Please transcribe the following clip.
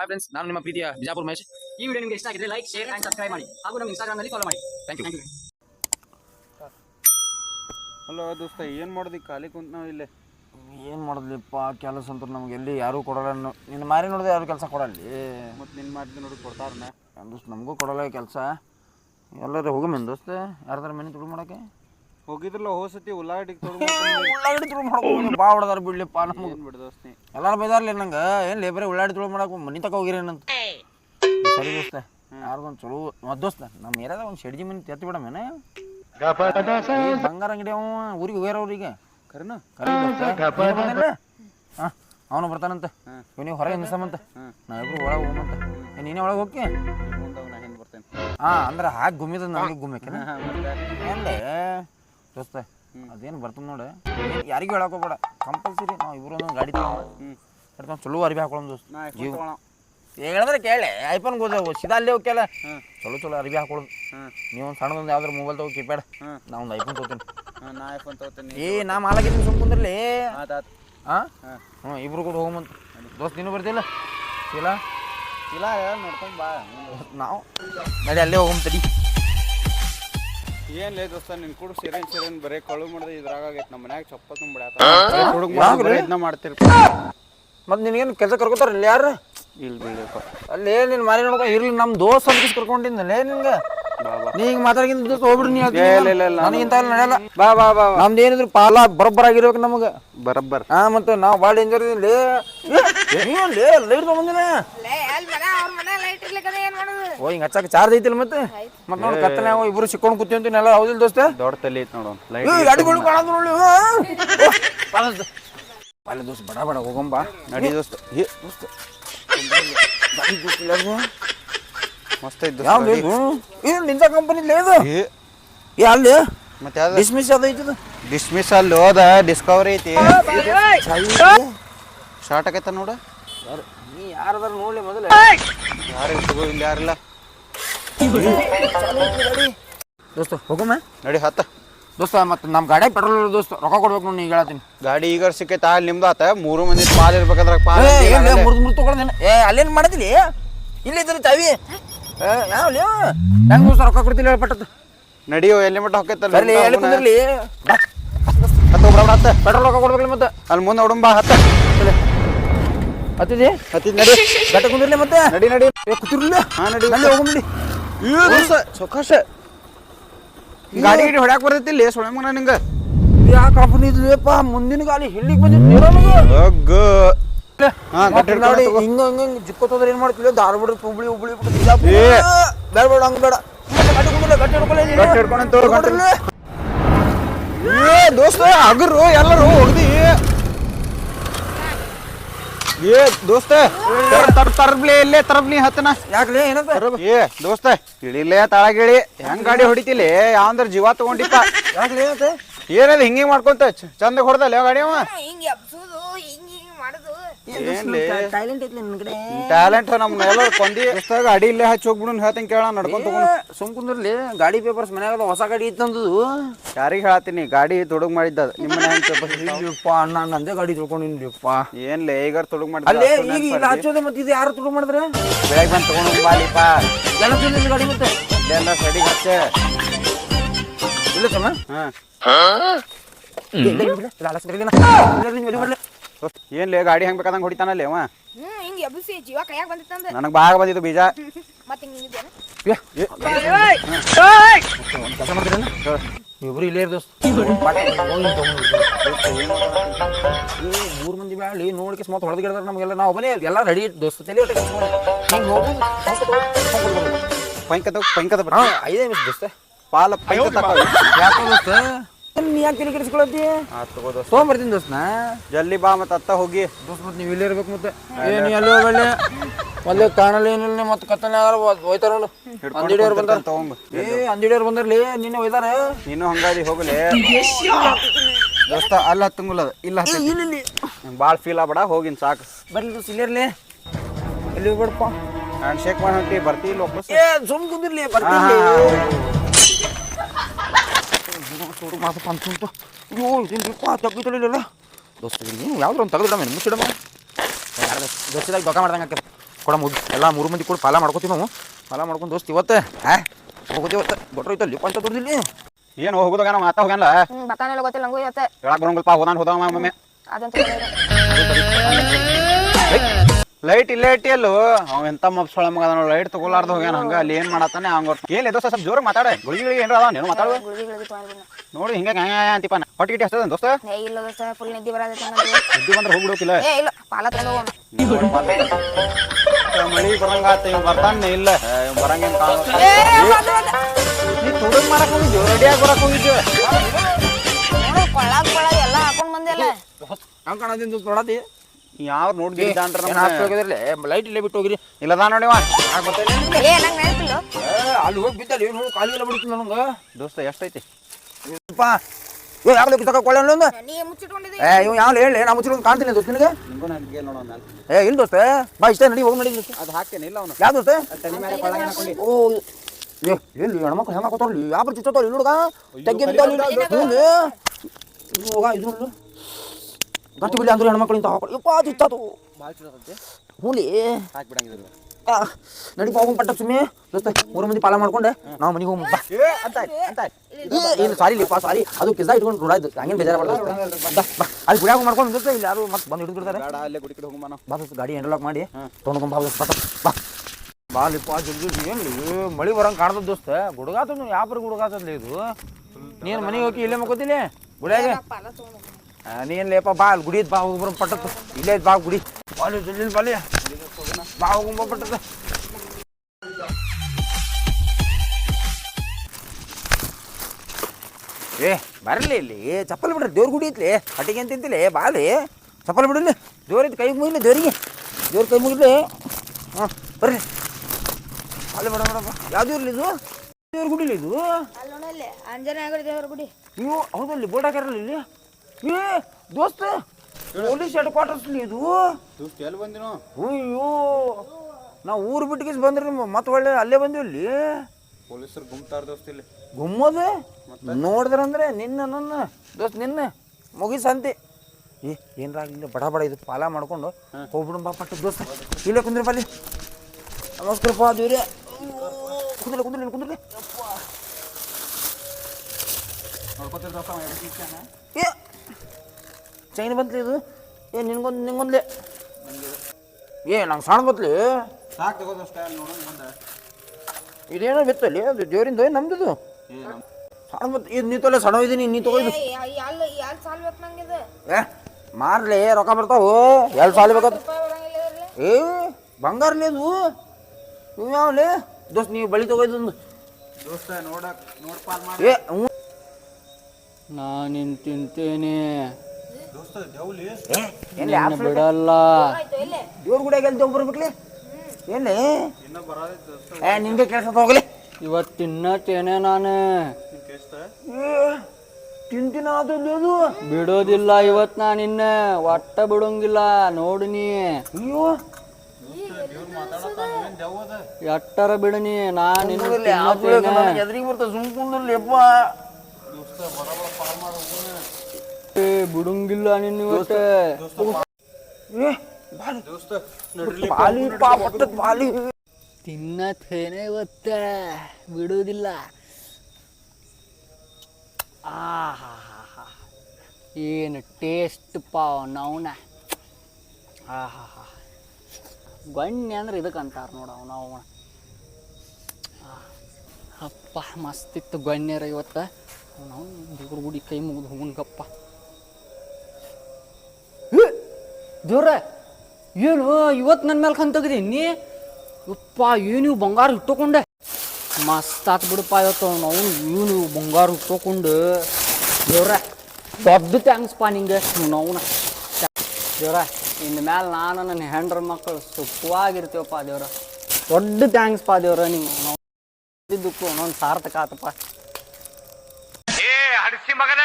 Hi friends ನಾನು ನಿಮ್ಮ ಪ್ರೀತಿಯ ಬಿಜಾಪುರ್ ಮಹೇಶ್. ಈ ವಿಡಿಯೋ ನಿಮಗೆ ಇಷ್ಟ ಆಗಿದ್ರೆ ಲೈಕ್ ಶೇರ್ ಆ್ಯಂಡ್ ಸಬ್ಸ್ಕ್ರೈಬ್ ಮಾಡಿ. ಹಾಗೂ ನಮ್ಮ ಇನ್ಸ್ಟಾಗ್ರಾಮ್ನಲ್ಲಿ ಫಾಲೋ ಮಾಡಿ. ಥ್ಯಾಂಕ್ ಯು ಹಲೋ ದೋಸ್ತ ಏನು ಮಾಡೋದು? ಈ ಖಾಲಿ ಕುಂತ ನಾವು ಇಲ್ಲೇ. ಏನು ಮಾಡೋದ್ಲಿಪ್ಪ? ಕೆಲಸ ಅಂತೂ ನಮ್ಗೆ ಎಲ್ಲಿ ಯಾರೂ ಕೊಡಲ್ಲ. ನ್ನು- ನಿನ್ನ ಮಾರಿ ನೋಡಿದ್ರೆ ಯಾರು ಕೆಲಸ ಕೊಡಲ್ಲಿ. ಮತ್ತು ನಿನ್ನ ಮಾಡಿದ್ದು ನೋಡಿ ಕೊಡ್ತಾರನ? ದೋಸ್ತ ನಮಗೂ ಕೊಡಲ್ಲ ಕೆಲಸ. ಎಲ್ಲರೂ ಹೋಗಮೇನು ದೋಸ್ತ. ಯಾರ್ದಾರ ಮನೆ ತುಳು ಮಾಡೋಕೆ ಹೋಗಿದ್ರಲ್ಲ ಹೋಸತಿ ಉಳ್ಳಾಗಡ್ಡಿಗೆ ತೊಗೊಂಡು ಉಳ್ಳಾಗಡ್ಡಿ ತುಳು ಮಾಡ್ಕೊಂಡು ಬಾ ಹೊಡೆದಾರ ಬಿಡ್ಲಿಪ್ಪ ನಮಗೆ. ಬಿಡು ದೋಸ್ತ. ಎಲ್ಲಾರು ಬೈದಾರ್ಲಿ ನಂಗೆ ಏನು ಲೇಬರೇ ಉಳ್ಳಾಡಿ ತುಳು ಮಾಡಕ್ಕೆ ಮನಿ ತಕ ಹೋಗಿರೇನಂತ. ಸರಿ ದೋಸ್ತ ಯಾರ್ದೊಂದು ಚಲೋ. ಮತ್ ದೋಸ್ತ ನಮ್ಮ ಏರಿಯಾದ ಒಂದು ಶೆಡ್ಜಿ ಮನೆ ತೆತ್ತು ಬಿಡಮೇನೆ? ಬಂಗಾರ ಅಂಗಡಿ ಅವ ಊರಿಗೆ ಹೋಗ್ಯಾರ ಅವ್ರಿಗೆ ಕರೆನ ಕರೆ ಹಾಂ ಅವನು ಬರ್ತಾನಂತ. ಇವನಿಗೆ ಹೊರಗೆ ನಿಲ್ಸಮಂತ. ನಾವಿಬ್ರು ಒಳಗೆ ಹೋಗಂತ ಏ, ನೀನೇ ಒಳಗೆ ಹೋಗಿ ಹಾ ಅಂದ್ರೆ ಹಾಕಿ ಗುಮ್ಮಿದ ನನಗೆ ಗುಮ್ಮಿಕೆ ಮತ್ತೆ? ಹೆಂಗೆ ದೋಸ್ತ ಅದೇನು ಬರ್ತದೆ ನೋಡಿ. ಯಾರಿಗೂ ಹೇಳಕ್ ಹೋಗ್ಬೇಡ. ಕಂಪಲ್ಸರಿ ನಾವು ಇಬ್ರು ಒಂದೊಂದು ಗಾಡಿ ತಗೊಂಡು ಚಲೋ ಅರಿವಿ ಹಾಕೊಳ್ಳೋಣ ದೋಸ್ತ. ನಾ ಐಫೋನ್ ಜೀವ ಹೇಳಿದ್ರೆ ಕೇಳಿ. ಐಫೋನ್ ಗೋದ ಸೀದಾ ಅಲ್ಲೇ ಹೋಗಿ ಕೇಳ. ಚಲೋ ಚಲೋ ಅರಿವಿ ಹಾಕೊಳ್ಳೋದು ನೀವೊಂದು ಸಣ್ಣದೊಂದು ಯಾವ್ದಾರು ಮೊಬೈಲ್ ತಗೋ ಕೀಪ್ಯಾಡ್ ನಾ ಒಂದು ಐಫೋನ್ ತಗೋತೀನಿ. ಹಾಂ ನಾ ಐಫೋನ್ ತಗೋತೀನಿ ಏ ನಾ ಮಾಲಾಗಿದ್ದೀನಿ ಸುಮ್ ಕುಂದ್ರಲಿ. ಆತು ಆತು. ಹಾಂ. ಹ್ಞೂ ಇಬ್ರು ಕೂಡ ಹೋಗಂತ ದೋಸ್ತ ನೀನು ಬರ್ತಿಲ್ಲ ಇಲ್ಲ? ಇಲ್ಲ? ನೋಡ್ಕೊಂಡು ಬಾ. ನಾವು ನಡಿ ಅಲ್ಲೇ ಹೋಗಂತಡಿ ತಡಿ. ಏನ್ ಲೇ ದೋಸ್ತ ನಿನ್ ಕೂಡ ಸಿರೇನ್ ಸಿರೇನ್ ಬರೇ ಕಳು ಮಾಡಿದ್ರೆ ಇದ್ರಾಗ ಆಗೈತೆ ನಮ್ಮ ಮನ್ಯಾಗ ಚಪ್ಪ ತುಂಬಿಡ್ಯಾತ ಹುಡುಗ ಇದನ್ನ ಮಾಡ್ತಿರ್ಪ ಮತ್ತೆ ನಿನಗೇನು ಕೆಲಸ ಕರ್ಕೋತಾರ ಇಲ್ಲಿ ಯಾರು? ಇಲ್ಲ ಅಲ್ಲೇ ನಿನ್ನ ಮನೆ ನೋಡ್ಕೊ ಇರ್ಲಿ ನಮ್ ದೋಸ್ತ ಅಂತ ಕರ್ಕೊಂಡಿದ್ದಲ್ಲೇ ನಿನ್ಗೆ. ಬಾ ನೀ ಹಿಂಗೆ ಮಾತಾಡ್ಗಿಂತ ಹೋಗ್ಬಿಡ್ರಿ ಹೋಗ್ಬಿಡು ನೀ ಏ, ಇಲ್ಲ, ಇಲ್ಲ, ಇಲ್ಲ. ನನಗಿಂತ ಎಲ್ಲ ನಡೆಯಲ್ಲ. ಬಾ ಬಾ ಬಾ ಬಾ. ನಮ್ದು ಏನಿದ್ರು ಪಾಲ ಬರೋಬ್ಬರ ಆಗಿರ್ಬೇಕು ನಮಗೆ. ಬರಬ್ಬರ್. ಹಾ ಮತ್ತೆ ನಾವು ಭಾಳ ಡೇಂಜರ್ ನೀವು ಲೇ ಲೈಟ್ ತೊಗೊಂದಿನ ಲೇ ಅಲ್ಲಿ ಮನ ಅವ್ರ ಮನೆ ಲೈಟ್ ಇರ್ಲಿಕ್ಕದ ಏನ್ ಮಾಡೋದು? ಓ ಹಿಂಗೆ ಹಚ್ಚಾಕ ಚಾರ್ಜ್ ಐತಿಲ್ಲ ಮತ್ತೆ? ಮತ್ತೆ ನೋಡಿ ಕತ್ತನೆ ನಾವು ಇಬ್ರು ಸಿಕ್ಕೊಂಡು ಕೂತೀವಿ ಎಲ್ಲ ಹೌದಿಲ್ಲ ದೋಸ್ತ? ದೊಡ್ಡ ತಲೆ ಐತಿ ನೋಡು ಏ, ಲೈಟ್ ಗಾಡಿ ಬೀಳು ಕಾಣೋದು ನೋಡಿ ಅಲ್ಲ ದೋಸ್ತ. ಬಡ ಬಡ ಹೋಗಂಬ. ನಡಿ ದೋಸ್ತ. ಏ, ದೋಸ್ತ. ಗಾಡಿ ಗೊತ್ತಿಲ್ಲ ಅದು. ಮಸ್ತ್ ಐತಿ ಯಾವ್ದು ಇದು? ಏನು ನಿಂದ ಕಂಪನಿ ಇದು? ಏ. ಅಲ್ಲಿ? ಮತ್ತೆ ಯಾವ್ದು? ಡಿಸ್ಮಿಸ್ ಅದು ಐತದ ಡಿಸ್ಮಿಸ್ ಅಲ್ಲಿ ಹೋದ ಡಿಸ್ಕವರಿ ಐತಿ. ಸ್ಟಾರ್ಟ್ ಆಗೈತ ಯಾರು ನೀ ಯಾರದಾರ ನೋಡ್ಲಿ ಮೊದಲು. ಯಾರು ತಗೋ ಇಲ್ಲಿ ಯಾರಿಲ್ಲ. ದೋಸ್ತ ಹೋಗಮ್ಮ ನಡಿ ಹತ್ತ. ದೋಸ್ತ ಮತ್ತೆ ನಮ್ಮ ಗಾಡಿಯಾಗ ಪೆಟ್ರೋಲ್ ದೋಸ್ತ ರೊಕ್ಕ ಕೊಡ್ಬೇಕು ನೋಡಿ ಈಗ ಹೇಳ್ತೀನಿ. ಗಾಡಿ ಈಗ ಸಿಕ್ಕೈತ ಅಲ್ಲಿ ನಿಮ್ದು ಆತ. ಮೂರು ಮಂದಿ ಪಾಲ್ ಇರ್ಬೇಕಾದ್ರೆ ಪಾಲ್ ಮುರ್ದು ಮುರ್ದು ತಗೊಳ್ದೇನೆ ಏ ಅಲ್ಲೇನು ಮಾಡಿದಿಲಿ? ಇಲ್ಲೇ ಇದ್ರಿ ಏ ಲೇ ಹೆಂಗ್ ದೋಸ್ತ ರೊಕ್ಕ ಕೊಡ್ತಿಲ್ಲ ಪಟ್ಟದ್ದು. ನಡಿಯೋ ಎಲ್ಲಿ ಮಟ್ಟ ಹೊಕ್ಕೈತಲ್ಲ ಬರ್ಲಿ ಎಲ್ಲಿ ಕುಂದಿರ್ಲಿ? ಹತ್ತ ಬಿಡ ಹತ್ತ. ಪೆಟ್ರೋಲ್ ರೊಕ್ಕ ಕೊಡ್ಬೇಕಲ್ಲ ಮತ್ತೆ. ಅಲ್ಲಿ ಮುಂದೆ ಹುಡುಂಬ ಹತ್ತ. ಹತ್ತಿದಿ ಹತ್ತಿದ್ ನಡಿ. ಬೆಟ್ಟ ಕುಂದಿರ್ಲಿ ಮತ್ತೆ? ನಡಿ ನಡಿ. ಕೂತಿರ್ಲಿಲ್ಲ ಹಾ ನಡಿ ಅಲ್ಲಿ ಹೋಗಂಬಿಡಿ. ಸೊಕಾಶ. ಗಾಡಿ ಗಿಡಿ ಹೊಡ್ಯಾಕ್ ಬರ್ತೈತಿ ಸೊಳೆ ಮಗ ನಿಂಗ. ಯಾಕೆ ಕಂಪನಿ ಇದ್ಲೇಪ್ಪ ಮುಂದಿನ ಗಾಲಿ ಹಿಲ್ಲಿಗೆ ಬಂದಿತ್ತು ಅಗ್ಗ ನೋಡಿ. ಹಿಂಗ ಹಿಂಗ. ಜಿಕ್ಕೋತಂದ್ರೆ ಏನ್ ಮಾಡ್ತಿಲ್ಲ ಧಾರವಾಡ ಹುಬ್ಳಿ ಹುಬ್ಳಿ ಬಿಟ್ಟು ಬಿಜಾಪುರ. ಏ. ಬೇಡ. ಬೇಡ ಹಂಗ ಬೇಡ. ಮತ್ತೆ ಗಟ್ಟಿ ಕುಂದಿರ್ಲಿ, ಗಟ್ಟಿ ಹಿಡ್ಕೊಳ್ಳಿ ನೀನು. ಗಟ್ಟಿ ಹಿಡ್ಕೊಂಡ್ ತಗೋ, ಗಟ್ಟಿ ಹಿಡ್ಕೊಳ್ಳಿ. ಏ ದೋಸ್ತ ಅಗರು ಎಲ್ಲರೂ ಹೋಗ್ದಿ. ಏ ದೋಸ್ತ ತರ್ ತರ್ಬ್ಲಿ ಇಲ್ಲೇ ತರಬ್ಲಿ ಹತ್ತನ. ಯಾಕ್ಲೆ ಏನಂತ? ಏ ದೋಸ್ತ ಇಳಿಲೇ ತಳಗಿಳಿ. ಹೆಂಗ್ ಗಾಡಿ ಹೊಡಿತಿಲಿ? ಯಾವಂದ್ರ ಜೀವ ತಗೊಂಡಿಪ್ಪ. ಯಾಕ್ಲೆ ಹಿಂಗಿಂಗ್ ಏನದ ಹಿಂಗೆ ಮಾಡ್ಕೊಂತ ಚಂದ ಹೊಡ್ದಲ್ಲ ಯಾವ ಗಾಡಿ ಅವ? ಹಿಂಗ್ ಎಬ್ಸುದು. ಹಿಂಗ್ ಹಿಂಗ್ ಮಾಡುದು ಏನ್ಲಿ ಟೈಲೆಂಟ್ ಐತ್ಲೆ ನಿನ್ ಟ್ಯಾಲೆಂಟ್ ನಮ್ಮ ಎಲ್ಲರೂ ಕೊಂದಿ ದೋಸ್ತ ಗಾಡಿ ಇಲ್ಲೇ ಹಚ್ಚಿ ಹೋಗ್ಬಿಡು ಹೇಳ್ತೀನಿ ಕೇಳ ನಡ್ಕೊಂತ ತಗೊಂಡು ಸುಮ್ ಕುಂದ್ರಲಿ ಗಾಡಿ ಪೇಪರ್ಸ್ ಮನ್ಯಾಗ ಹೊಸ ಗಾಡಿ ಇತ್ತಂದು ಯಾರಿಗೆ ಹೇಳತ್ತೀನಿ ಗಾಡಿ ತೊಡಗ್ ಮಾಡಿದ್ದ ನಿಮ್ಮ ಮನೆ ಇಲ್ಲಪ್ಪ ಅಣ್ಣ ನಂದೇ ಗಾಡಿ ತಿಳ್ಕೊಂಡಿನ್ಲಿಪ್ಪ ಏನ್ಲೇ ಈಗ ತೊಡಗ್ ಅಲ್ಲೇ ಮಾಡಿದ್ದ ಈಗ ಇಲ್ಲ ಹಚ್ಚೋದೆ ಮತ್ತೆ ಇದು ಯಾರು ತೊಡಗ್ ಮಾಡಿದ್ರೆ ಬೆಳಗ್ಗೆ ಬಂದು ತಗೊಂಡು ಬಾಲಿಪ್ಪ ಎಲ್ಲ ಗಾಡಿ ಮತ್ತೆ ಎಲ್ಲ ಸೈಡಿಗೆ ಹಚ್ಚೆ ಇಲ್ಲ ಸಮ ಹಾಂ ಏನ್ಲೇ ಗಾಡಿ ಹೆಂಗ್ ಬೇಕಾದಂಗೆ ಹೊಡಿತಾನಲ್ಲೇ ಅವ? ಹ್ಮ್ ಹಿಂಗ್ ಜೀವ ಕೈಯಾಗ ಬಂದಿತ್ತಂದ. ನನಗೆ ಬಾಗ ಬಂದಿತ್ತು ಬೀಜ. ಮತ್ತೆ ಕೆಲಸ ಮಾಡ್ತೀರೇನ? ಇಬ್ರು ಇಲ್ಲೇ ಇರ್ ದೋಸ್ತ್. ಮೂರು ಮಂದಿ ಬ್ಯಾಳಿ ನೋಡ್ಕೆ ಸ್ಮತ್ ಹೊಡೆದು ಗಿಡದಾರ ನಮಗೆಲ್ಲ. ನಾವು ಬನೇ ಎಲ್ಲ ರೆಡಿ ದೋಸ್ತ. ತಲೆ ಹೊಟ್ಟೆ ಹಿಂಗೆ. ಹೋಗುದು ಪಂಕದ ಪಂಕದ ಹಾಂ ಐದೇ ನಿಮಿಷ ದೋಸ್ತ. ಪಾಲ ಪಂಕ ತಕೋ ಯಾಕೋ ದೋಸ್ತ? ನೀ ಯಾಕೆ ತಲೆ ಕೆಡಿಸ್ಕೊಳತ್ತಿ? ಆ ತಗೋ ದೋಸ್ತ. ತೊಗೊಂಬರ್ತೀನಿ ದೋಸ್ತ ನಾ ಜಲ್ದಿ ಬಾ ಮತ್ತೆ ಅತ್ತ ಹೋಗಿ. ದೋಸ್ತ ಮತ್ತೆ ನೀವು ಇಲ್ಲೇ ಇರ್ಬೇಕು ಮತ್ತೆ ಏನು ಎಲ್ಲಿ ಹೋಗಲ್ಲ. ಮೊದಲೇ ಕಾಣಲ್ಲ ಏನಿಲ್ಲ ಮತ್ತೆ ಕತ್ತಲೆ ಆಗಾರ ಹೋಯ್ತಾರ ನೋಡು ಅಂದಿಡಿಯವ್ರು ಬಂದಾರ. ತಗೊಂಬ. ಏ ಅಂದಿಡಿಯವ್ರು ಬಂದಾರ್ಲಿ ನಿನ್ನೆ ಹೋಯ್ತಾರ ನೀನು ಹಂಗಾಗಿ ಹೋಗ್ಲಿ. ದೋಸ್ತ ಅಲ್ಲ ಹತ್ತಂಗುಲ್ಲ. ಇಲ್ಲ ಹತ್ತ ಭಾಳ ಫೀಲ್ ಆಗ್ಬೇಡ ಹೋಗಿನ್ ಸಾಕು. ಬರ್ಲಿ ದೋಸ್ತ ಇಲ್ಲೇ ಇರ್ಲಿ. ಎಲ್ಲಿ ಹೋಗ್ಬೇಡಪ್ಪ? ಹ್ಯಾಂಡ್ ಶೇಕ್ ಮಾಡಿ ಹೊಂಟಿ ಬರ್ತೀವಿ ಇಲ್ಲಿ ವಾಪಸ್ ಏ ಸುಮ್ ಕುಂದಿರ್ಲಿ ಬರ್ತೀನಿ. ಸೋಡು ಮಾಸಪ್ಪ ಅಂತಂತು ಅಯ್ಯೋ ಇದೇನ್ರಿಪ್ಪ ತಗ್ಗಿ ತೊಳಿಲಿಲ್ಲ ದೋಸ್ತ ನೀನು ಯಾವ್ದು ಒಂದು ತೆಗೆದಿಡಮ್ಮ ಮುಚ್ಚಿಡಮ್ಮ ದೋಸ್ತಿದಾಗ ದೊಕ್ಕ ಮಾಡ್ದಂಗೆ ಹಾಕಿ ಕೊಡ ಮುಗಿ ಎಲ್ಲ ಮೂರು ಮಂದಿ ಕೂಡ ಫಾಲ ಮಾಡ್ಕೋತೀವಿ ನಾವು. ಫಾಲ ಮಾಡ್ಕೊಂಡು ದೋಸ್ತಿ ಇವತ್ತು ಹಾ? ಹೋಗೋದು ಇವತ್ತು. ಗೊಟ್ರ ಐತಲ್ಲಿ ಪಂಚ ತೋರ್ದಿಲ್ಲಿ ಏನು ಹೋಗುದಾಗ ನಾವು ಮಾತಾ ಹೋಗಲ್ಲ ಬತ್ತಾನೆಲ್ಲ ಗೊತ್ತಿಲ್ಲ ನಂಗೂ ಇವತ್ತೆ. ಹೇಳಕ್ ಬರಂಗಿಲ್ಲಪ್ಪ ಹೋದಾನ ಹೋದ ಒಮ್ಮೆ ಅದಂತ ಲೈಟ್ ಇಲ್ಲೇ ಇಟ್ಟಿಯಲ್ಲು ಅವ್ ಎಂತ ಮಬ್ಸೊಳ ಮಗ ಅದಾನ ಲೈಟ್ ತಗೊಲಾರ್ದ ಹೋಗ್ಯಾನ ಹಂಗ ಅಲ್ಲಿ ಏನ್ ಮಾಡತಾನೆ ಹಂಗ ಏನ್ ದೋಸ್ತ ಸ್ವಲ್ಪ ಜೋರ್ ಮಾತಾಡ. ಗುಳಿಗೆ ಗುಳಿಗೆ ಏನ್ರ ಅದಾವ ನೀನು ತೊಗೊಂಡ್ಬಿಡ್ನ ನೋಡಿ ಹಿಂಗೆ ಹ್ಯಾಂಗ ಅಂತಿಪ್ಪ ಹೊಟ್ಟೆ ಗಿಟ್ಟಿ ಹಸ್ತದ ದೋಸ್ತ? ಇಲ್ಲ ದೋಸ್ತ ಫುಲ್ ನಿದ್ದೆ ನಂಗೆ ಬುದ್ಧಿ ಬಂದ್ರೆ ಹೋಗ್ಬಿಡೋಕಿಲ್ಲ. ಏ ಇಲ್ಲ ಪಾಲ ಮಳಿ ಬರಂಗಾತ ಇವ್ ಬರ್ತಾನೆ ಇಲ್ಲ. ಬರಂಗೇನ್ ಕಾಣ. ನೀ ತುಡುಗ್ ಮಾಡಕ್ ಹೋಗಿದ್ಯೋ ರೆಡಿಯಾಗಿ ಬರಕ್ ಹೋಗಿದ್ಯೋ ಕೊಳ್ಳಾಗ ಕೊಳ್ಳಾಗ ಎಲ್ಲ ಹಾಕೊಂಡ್ ಬಂದಿಲ್ಲ ಹಂಗೆ ಕಾಣೋದಿಂದ ನೋಡತಿ. ಯಾವ ನೋಡಿದ್ರೆ ಅಂದ್ರ ಏನು ಹಾಕಿ ಹೋಗಿದ್ರಲ್ಲ ಲೈಟ್ ಇಲ್ಲೇ ಬಿಟ್ಟು ಹೋಗಿರಿ. ಇಲ್ಲದ ನೋಡಿವ ಏ ನಂಗೆ ನೆನಪಿಲ್ಲ. ಏ, ಅಲ್ಲಿ ಹೋಗಿ ಬಿದ್ದಲ್ಲಿ ಏನು ಹೋಗಿ ಕಾಲಿ ಎಲ್ಲ ಬಿಡ್ತೀನಿ ನನಗೆ? ದೋಸ್ತ ಎಷ್ಟೈತಿ? ಇವ್ ಯಾವ್ದು ಏ ಇವ್ ಯಾವ ಹೇಳಿ ನಾ ಮುಚ್ಚಿರೋದು ಕಾಣ್ತೀನಿ ದೋಸ್ತ ನಿನಗೆ? ನಿಂಗೂ ನನಗೆ ಏ ಇಲ್ಲ ದೋಸ್ತ ಬಾ ಇಷ್ಟ ನಡಿ ಹೋಗಿ ನಡಿ ಅದು ಹಾಕ್ತೇನೆ ಇಲ್ಲ ಅವನು. ಯಾವ ದೋಸ್ತ? ಓ ಏ ಎಲ್ಲಿ ಹೆಣ್ಮಕ್ಳು ಹೆಂಗೆ ಹಾಕೋತಾರಲ್ಲ ಯಾವ ತೆಗ್ಗಿ ಹೋಗ ಇದು ನೋಡು. ಗಟ್ಟಿ ಬಿಡಿ ಅಂದ್ರೆ ಹೆಣ್ಮಕ್ಳು ಇಂತ ಹಾಕೊಳ್ಳಿ ಯಪ್ಪ ಚಲೋ ಹೂಲಿ. ನಡಿ ಹೋಗಿ ಪಟ್ಟ ಸುಮ್ಮನೆ. ದೋಸ್ತ ಮೂರು ಮಂದಿ ಪಾಲ ಮಾಡ್ಕೊಂಡೆ. ನಾವು ಮನೆಗೆ ಹೋಗಿ ಇಲ್ಲ ಸಾರಿ ಲಿಪ್ಪ ಸಾರಿ. ಅದು ಪಿಜ್ಜಾ ಇಟ್ಕೊಂಡು ನೋಡಾಯ್ತು. ಹಂಗೇನು ಬೇಜಾರ ಬರ್ತದೆ ಬಾ ಬಾ. ಅಲ್ಲಿ ಗುಡಿಯಾಗ ಮಾಡ್ಕೊಂಡು ದೋಸ್ತ ಇಲ್ಲಿ? ಯಾರು ಮತ್ತೆ ಬಂದು ಹಿಡಿದ್ಬಿಡ್ತಾರೆ ಬೇಡ ಅಲ್ಲೇ ಗುಡಿ ಕಡೆ ಬಾ ಗಾಡಿ ಎಂಡ್ಲಾಕ್ ಮಾಡಿ. ತೊಗೊಂಡು ಬಾ ಬಾ. ಬಾ. ಬಾ ಲಿಪ್ಪ ಜಲ್ದಿ ಏನ್ಲಿ ಮಳಿ ಬರಂಗ್ ಕಾಣ್ತದ ದೋಸ್ತ. ಗುಡುಗಾತದ ಯಾಪ್ರ ಗುಡುಗಾತದ್ಲಿ ಇದು? ನೀನು ಮನೆಗೆ ಹೋಗಿ ಇಲ್ಲೇ ಮಕ್ಕೋತಿಲ್ಲ? ಗುಡಿಯಾಗ? ಪಾಲ ತಗೊಂಡು ಆ, ನೀನ್ ಲೇಪ ಬಾ ಅಲ್ಲಿ ಗುಡಿ ಬಾ ಹೋಗ್ಬರ ಬರೋ ಪಟ್ಟತ್ತು ಇಲ್ಲೇ ಬಾ ಗುಡಿ. ಬಾಲಿ ಜಲ್ದಿ ಬಾಲಿ. ಬಾ ಹೋಗ್ಬ ಪಟ್ಟದ ಏ ಬರಲಿ ಇಲ್ಲಿ. ಚಪ್ಪಲ್ ಬಿಡ್ರಿ ದೇವ್ರ ಗುಡಿ ಐತ್ಲಿ. ಹಟ್ಟಿಗೆ ಅಂತ ತಿಂತಿಲ್ಲ ಬಾಲಿ ಚಪ್ಪಲ್ ಬಿಡಲಿ ದೇವ್ರ ಕೈ ಮುಗಿಲಿ ದೇವ್ರಿಗೆ. ದೇವ್ರ ಕೈ ಮುಗಿಲಿ. ಹಾಂ ಬರ್ರಿ. ಅಲ್ಲಿ ಬೇಡ ಬೇಡಪ್ಪ ಯಾವ್ದು ಇರ್ಲಿ ಇದು? ದೇವ್ರ ಗುಡಿಲಿ ಇದು? ಆಂಜನೇಯ ದೇವರ ಗುಡಿ. ನೀವು ಹೌದಲ್ಲಿ ಬೋರ್ಡ್ ಹಾಕ್ಯಾರಲ್ಲ ಇಲ್ಲಿ? ಏ ದೋಸ್ತ ಪೊಲೀಸ್ ಹೆಡ್ ಕ್ವಾರ್ಟರ್ಸ್ ಇದು? ದೋಸ್ತ ಎಲ್ಲಿ ಬಂದಿನೋ? ಅಯ್ಯೋ ನಾವು ಊರು ಬಿಟ್ಟಿಗೆ ಬಂದ್ರಿ ಮತ್ತೆ ಒಳ್ಳೆ ಅಲ್ಲೇ ಬಂದಿವಿ ಇಲ್ಲಿ? ಪೊಲೀಸರು ಗುಮ್ತಾರ ದೋಸ್ತ ಇಲ್ಲಿ. ಗುಮ್ಮೋದು? ನೋಡಿದ್ರಂದ್ರೆ ನಿನ್ನ ನನ್ನ ದೋಸ್ತ್ ನಿನ್ನ ಮುಗಿಸಂತಿ ಏ ಏನ್ರಾಗಲಿಲ್ಲ ಬಡ ಬಡ ಇದು ಪಾಲ ಮಾಡ್ಕೊಂಡು ಹೋಗ್ಬಿಡು ಬಾ ಪಟ್ಟ ದೋಸ್ತ. ಇಲ್ಲೇ ಕುಂದ್ರಿ ಬಲ್ಲಿ ನಮಸ್ಕಾರಪ್ಪ ದೇವ್ರೆ. ಕುಂದ್ರಿ ಕುಂದ್ರಿ ಕುಂದ್ರಿ ಏ ಚೈನ್ ಬಂತ್ಲಿ ಇದು? ಏ ನಿನ್ಗೊಂದು ನಿಂಗೊಂದ್ಲೆ. ಏ ನಂಗೆ ಸಣ್ಣ ಬತ್ಲಿ. ಸಾಕು ನೋಡೋಣ ಬಂದ. ಇದೇನೋ ಬಿತ್ತಲ್ಲಿ ಅದು ದೇವ್ರಿಂದ ನಮ್ದು. ಸಣ್ಣ ಬತ್ ಇದು ನೀ ತೊಲೆ ಸಣ್ಣ ಇದೀನಿ ನೀ ತಗೊಯ್ದು ಏ ಬೇಕು ಮಾರ್ಲಿ ರೊಕ್ಕ ಬರ್ತಾವು. ಎರಡು ಸಾಲ ಬೇಕಾದ ಇದ್ರಲ್ಲಿ ಏ ಬಂಗಾರ್ಲಿ ಅದು ನೀವು ಯಾವಲಿ? ದೋಸ್ತ್ ನೀವು ಬಳಿ ತಗೊಯ್ದು ಒಂದು ದೋಸ್ತ ನೋಡಕ್ ನೋಡ್ ಮಾಡಿ ಮಾಡ. ಏ ಹ್ಞೂ. ನಾನಿನ್ ತಿಂತೇನೆ. ಎಲ್ಲಿ ಬಿಡಲ್ಲ. ಏ ನಿಂಗೆ ಕೆಲಸ ಹೋಗಲಿ. ನಾನು. ತಿಂತಿನ ಅದು. ಬಿಡೋದಿಲ್ಲ ಇವತ್ ನಾನು ಇನ್ನ ಒಟ್ಟ ಬಿಡೋಂಗಿಲ್ಲ ನೋಡು ನೀ. ಅಯ್ಯೋ. ಎಟ್ಟರ ಬಿಡನಿ ನಾನು ಎದ್ರಿಗೆ ಏ, ಬಿಡೋಂಗಿಲ್ಲ ನಿನ್ನ ಇವತ್ತು. ಏ ಬಾಲಿ. ಬಾಲಿ ಪಾ ಪಟ್ಟದ ಬಾಲಿ. ತಿನ್ನತೇನೆ ಇವತ್ತ. ಬಿಡುವುದಿಲ್ಲ. ಆಹಾ ಏನು ಟೇಸ್ಟ್ ಪಾವ್ ನೌನ ಆಹಾ ಗೊಣ್ಣೆ ಅಂದ್ರೆ ಇದಕ್ಕೆ ಅಂತಾರೆ ನೋಡ ಅವನು ಅವನ. ಅಪ್ಪ ಮಸ್ತಿತ್ತು ಗಣ್ಯರ ಇವತ್ತು. ಅವನು ದೇವ್ರ ಗುಡಿ ಕೈ ಮುಗಿದು ಹೋಗಪ್ಪ ದೇವ್ರ ಏನು ಇವತ್ತು ನನ್ನ ಮೇಲೆ ಕಂತ ನೀ? ಅಪ್ಪ ಏನು ಬಂಗಾರ ಇಟ್ಟುಕೊಂಡೆ? ಮಸ್ತ್ ಆತ್ ಬಿಡಪ್ಪ ಇವತ್ತು ನಾವು ಏನು ಬಂಗಾರ ಇಟ್ಟುಕೊಂಡು? ದೇವ್ರ ದೊಡ್ಡ ಥ್ಯಾಂಕ್ಸ್ ಪಾ ನಿಂಗೆ ನಾವು ದೇವ್ರ ಇನ್ನು ಮೇಲೆ ನಾನು ನನ್ನ ಹೆಂಡ್ರ ಮಕ್ಕಳು ಸುಖವಾಗಿರ್ತೀವಪ್ಪ ದೇವ್ರ. ದೊಡ್ಡ ಥ್ಯಾಂಕ್ಸ್ ಪಾ ದೇವ್ರ ನಾವು ಇದ್ದಕ್ಕೂ ಒಂದೊಂದು ಸಾರ್ಥಕ ಆತಪ್ಪ. ಏ ಹಡಿಸಿ ಮಗನ.